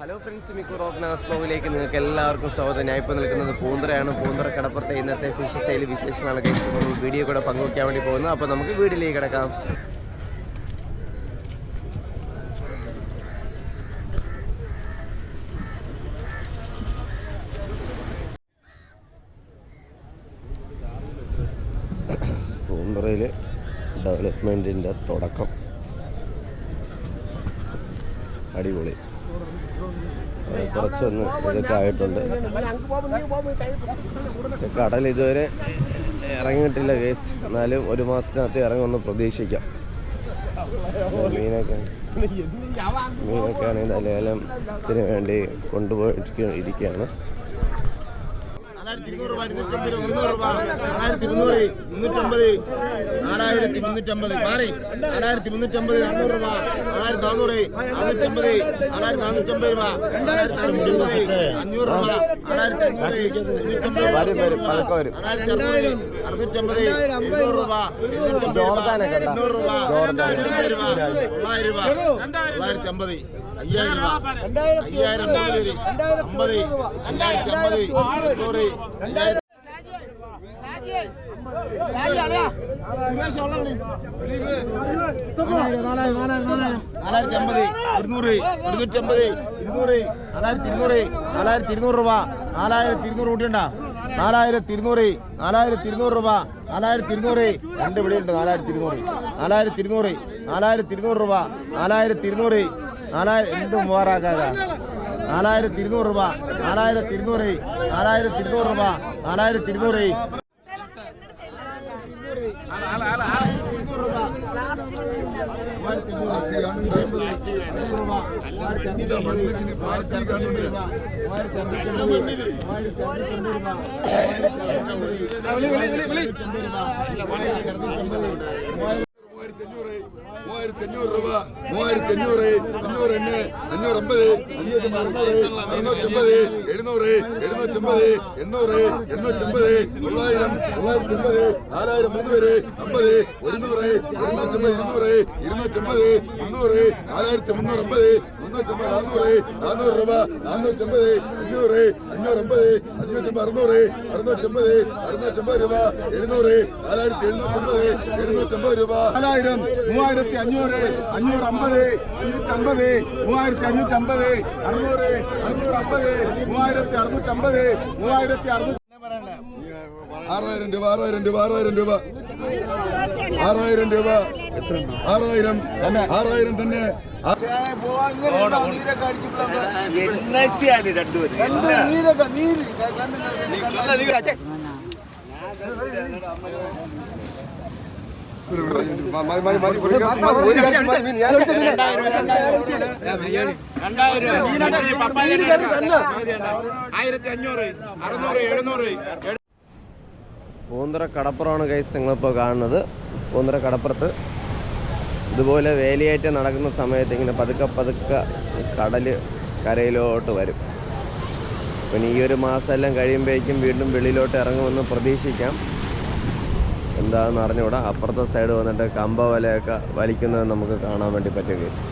Hello friends മിക്കു റോക്നാസ് ബ്ലോഗിലേക്ക് നിങ്ങൾക്ക് എല്ലാവർക്കും സ്വാഗതം. ഞാൻ ഇപ്പോൾ നിൽക്കുന്നത് പൂന്തറയാണ്. പൂന്തറ കടപ്പുറത്തെ ഇന്നത്തെ ഫിഷ് സെയിൽ വിശേഷമാണ് guys. വീഡിയോ കൂടെ പങ്കുവയ്ക്കാൻ വേണ്ടി പോകുന്നു. അപ്പോൾ നമുക്ക് വീട്ടിലേക്ക് കിടക്കാം. പൂന്തറയിൽ ഡെവലപ്മെന്റിന്റെ തുടക്കം. അടിപൊളി. കുറച്ചൊന്ന് ഇതൊക്കെ ആയിട്ടുണ്ട്. കടൽ ഇതുവരെ ഇറങ്ങിയിട്ടില്ല കേസ് എന്നാലും ഒരു മാസത്തിനകത്ത് ഇറങ്ങുമെന്ന് പ്രതീക്ഷിക്കാം. മീനൊക്കെ. മീനൊക്കെ ആണെങ്കിൽ ലേലത്തിന് വേണ്ടി കൊണ്ടുപോയി ഇരിക്കുകയാണ് നാലായിരത്തി ഇരുന്നൂറ് രൂപ ഇരുന്നൂറ്റമ്പത് മുന്നൂറ് രൂപ. നാലായിരത്തി മുന്നൂറ് മുന്നൂറ്റമ്പത്. നാലായിരത്തി മുന്നൂറ്റമ്പത്. മാറി. നാലായിരത്തി മുന്നൂറ്റമ്പത് നാനൂറ് രൂപ. നാലായിരത്തി നാനൂറ് നാനൂറ്റമ്പത് നാലായിരത്തി നാനൂറ്റമ്പത് രൂപ. നാലായിരത്തി അറുന്നൂറ്റമ്പത് അഞ്ഞൂറ് രൂപ. നാലായിരത്തി അഞ്ഞൂറ് അഞ്ഞൂറ്റമ്പത്. നാലായിരത്തി അറുന്നൂറ് അറുന്നൂറ്റമ്പത് എണ്ണൂറ് രൂപ. എണ്ണൂറ്റമ്പത് രൂപ എണ്ണൂറ് രൂപ. രൂപ തൊള്ളായിരം രൂപ തൊള്ളായിരത്തി അമ്പത് അയ്യായിരം രൂപ അയ്യായിരം അമ്പത് അയ്യായിരത്തി അമ്പത് എണ്ണൂറ് അയ്യായിരത്തി നാലായിരത്തി അമ്പത് ഇരുന്നൂറ് ഇരുന്നൂറ്റി അമ്പത് ഇരുന്നൂറ് നാലായിരത്തി ഇരുന്നൂറ് നാലായിരത്തി ഇരുന്നൂറ് രൂപ നാലായിരത്തി ഇരുന്നൂറ് കൂട്ടിയുണ്ട നാലായിരത്തി ഇരുന്നൂറ് നാലായിരത്തി ഇരുന്നൂറ് രൂപ നാലായിരത്തി ഇരുന്നൂറ് രണ്ട് വിളിയുണ്ട് നാലായിരത്തി ഇരുന്നൂറ് നാലായിരത്തി ഇരുന്നൂറ് നാലായിരത്തി ഇരുന്നൂറ് രൂപ നാലായിരത്തി ഇരുന്നൂറ് നാലായിരം എന്തും മൂവാറാക്കാക നാലായിരത്തി ഇരുന്നൂറ് രൂപ. നാലായിരത്തി ഇരുന്നൂറ് നാലായിരത്തി ഇരുന്നൂറ് രൂപ നാലായിരത്തി ഇരുന്നൂറ് മൂവായിരത്തി അഞ്ഞൂറ് മൂവായിരത്തി അഞ്ഞൂറ് രൂപ മൂവായിരത്തി അഞ്ഞൂറ് അഞ്ഞൂറ് എണ്ണ അഞ്ഞൂറ് അമ്പത് അഞ്ഞൂറ്റി അറുന്നൂറ് അറുന്നൂറ്റമ്പത് എഴുന്നൂറ് എഴുന്നൂറ്റമ്പത് എണ്ണൂറ് എണ്ണൂറ്റമ്പത് തൊള്ളായിരം തൊള്ളായിരത്തി അമ്പത് നാലായിരം മൂന്ന് പേര് അമ്പത് ഒരുന്നൂറ് ഒരുന്നൂറ്റമ്പത് ഇരുന്നൂറ് ഇരുന്നൂറ്റമ്പത് മുന്നൂറ് നാലായിരത്തി മുന്നൂറ് അമ്പത് മുന്നൂറ്റമ്പത് നാനൂറ് നാനൂറ് രൂപ നാനൂറ്റമ്പത് അഞ്ഞൂറ് അഞ്ഞൂറമ്പത് അഞ്ഞൂറ്റമ്പത് അറുന്നൂറ് അറുന്നൂറ്റമ്പത് അറുന്നൂറ്റമ്പത് രൂപ എഴുന്നൂറ് നാലായിരത്തി എഴുന്നൂറ്റമ്പത് എഴുന്നൂറ്റമ്പത് രൂപ. നാലായിരം മൂവായിരത്തി അഞ്ഞൂറ് അഞ്ഞൂറ് അമ്പത് അഞ്ഞൂറ്റമ്പത് മൂവായിരത്തി അഞ്ഞൂറ്റമ്പത് അറുന്നൂറ് അറുന്നൂറ് അമ്പത് മൂവായിരത്തി അറുന്നൂറ്റമ്പത് മൂവായിരത്തി അറുന്നൂറ്റി ആറായിരം രൂപ ആറായിരം രൂപ ആറായിരം രൂപ. ആറായിരം രൂപ. ആറായിരം. ആറായിരം തന്നെ. ആയിരത്തി പൂന്തറ കടപ്പുറമാണ് കൈസ് നിങ്ങളിപ്പോൾ കാണുന്നത്. പൂന്തറ കടപ്പുറത്ത് ഇതുപോലെ വേലിയേറ്റം നടക്കുന്ന സമയത്ത് ഇങ്ങനെ പതുക്കെ പതുക്കെ കടൽ കരയിലോട്ട് വരും. പിന്നെ ഈ ഒരു മാസം എല്ലാം കഴിയുമ്പോഴേക്കും വീണ്ടും വെളിയിലോട്ട് ഇറങ്ങുമെന്ന് പ്രതീക്ഷിക്കാം. എന്താണെന്ന് അറിഞ്ഞുകൂടാ. അപ്പുറത്തെ സൈഡ് വന്നിട്ട് കമ്പ വലയൊക്കെ വലിക്കുന്നത് നമുക്ക് കാണാൻ വേണ്ടി പറ്റും കേസ്